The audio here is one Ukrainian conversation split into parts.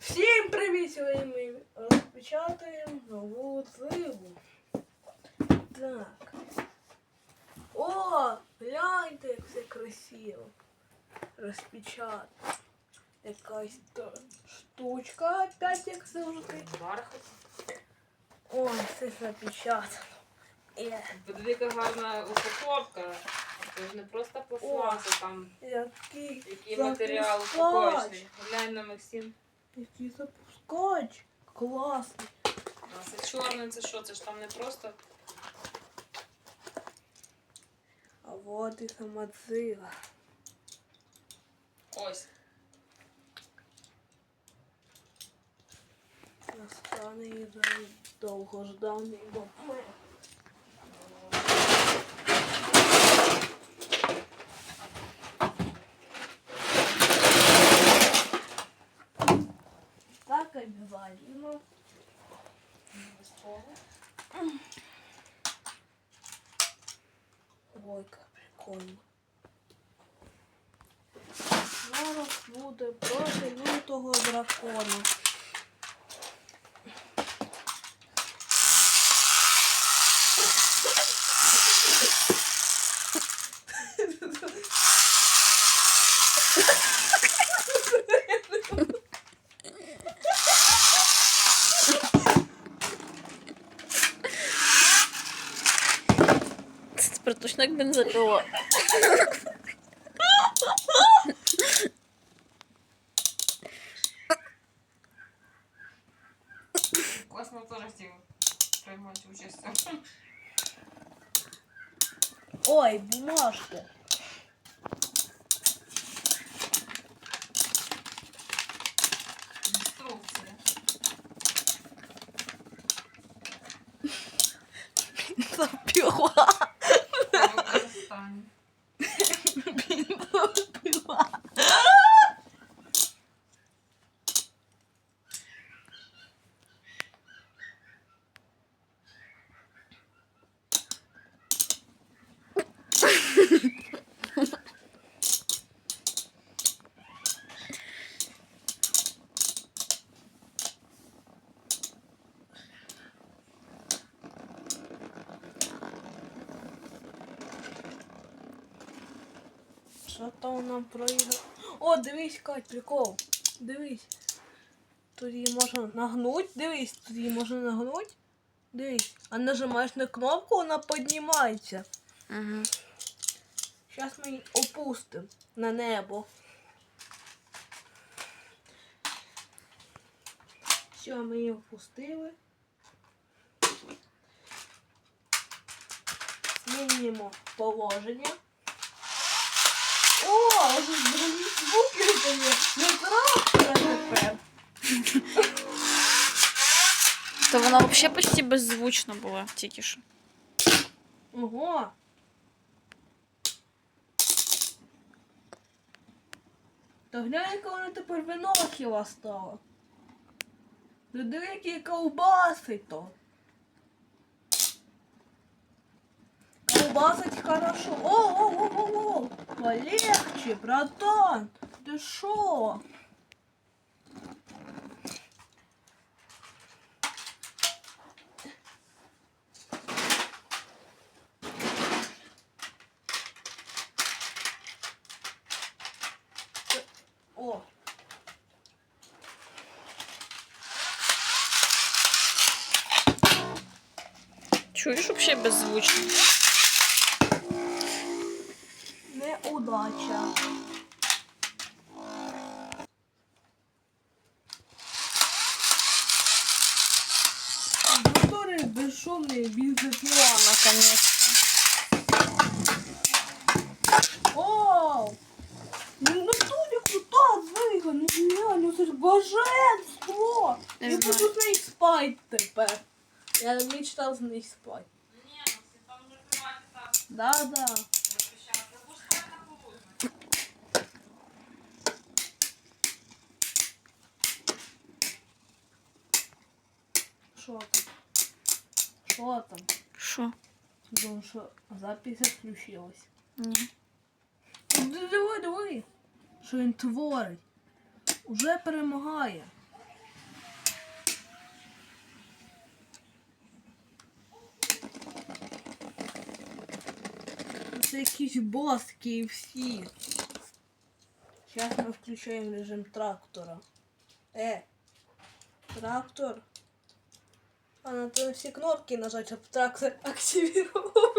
Всім привіт! Сьогодні ми розпечатаємо нову зиву. Так. О, гляньте, як все красиво. Розпечатано. Якась то штучка опять як завжди. Бархат. О, все запечатано. Е, яка гарна упаковка. Це ж не просто пластмаса, там який, який матеріал упаковочний. Глянь на Максим. Який запускач. Класний. А це чорне, це що? Це ж там не просто. А вот і сама дзива. Ось. Настане і довгожданий момент. Зараз буде проти лютого дракона. Це бензопила. Хотів приймати участь. Ой, бумажка. Інструкція. Бензопила. Використання. Бензопила. Що там нам проіграв? О, дивись, Кать, прикол. Дивись. Тут її можна нагнуть. Дивись, тут її можна нагнуть. Дивись. А нажимаєш на кнопку, вона піднімається. Угу. Зараз ми її опустимо на небо. Все, ми її опустили. Змінюємо положення. О, вже другі звуки дає. Не трактора тепер. То вона взагалі почти беззвучна була тільки що. Ого. Та глянь, яка вона тепер виносила стала. Ну диви, які ковбаси то. Колбасить хорошо. О, о, о, о, о. Полегче, братан. Ты шо? О. Чуєш взагалі беззвучно? Неудача. Который безшумный бензопила. Наконец-то. О! Ну настолько крута звика, ну реально, це ж божество! Не Я буду з нею спати тепер. Я мечтав з нею спати. Ні, Максим, Що там? Шо? там? Що? Думаю, що запись відключилась. Ні. Ну, давай. диви, що він творить. Уже перемагає. Це якісь боски і всі. Зараз ми включаємо режим трактора. Е, трактор. А надо всі кнопки нажати, щоб трактор активував.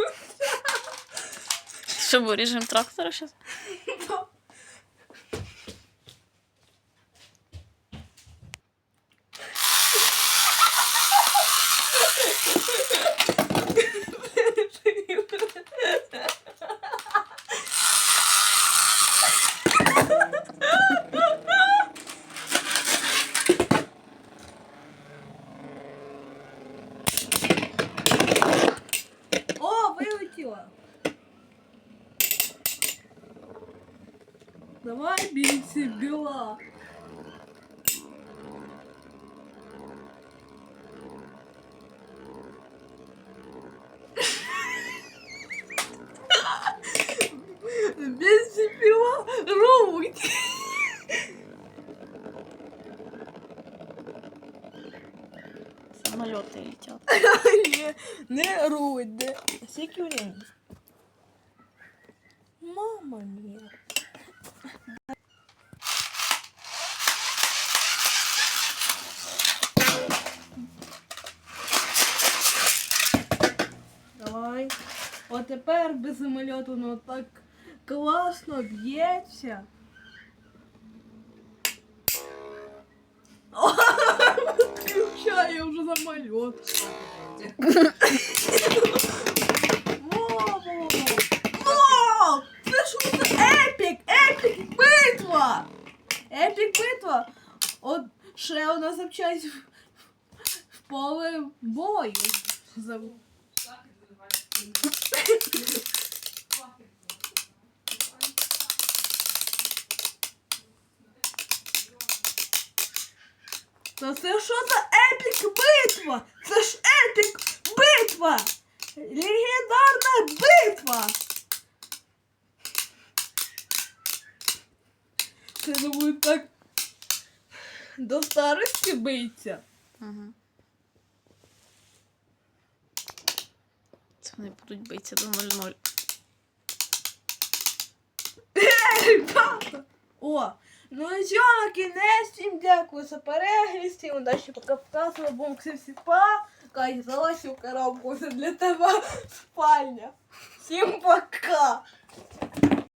Що був режим трактора зараз? О, Давай, бійці, біла. Бійці, біла, руть. Самоліти летять. Не, не руть, де. Скільки времени? Мама мія. тепер без самольоту воно так класно б'ється. Включаю вже самоліт. Вау! Вау! Це що це епік! Епік битва! Епік битва! От ще одна запчасть в, в поле бою. Та це що за епік битва? Це ж епік битва! Легендарна битва! Це думаю так до старості биться. Угу. вони будуть битися до 0-0. Ребята! О, ну і що, на кінець, всім дякую за перегляд, всім удачі пока показувала, бум всі па. Кай, залазь у коробку, це для тебе спальня. Всім пока!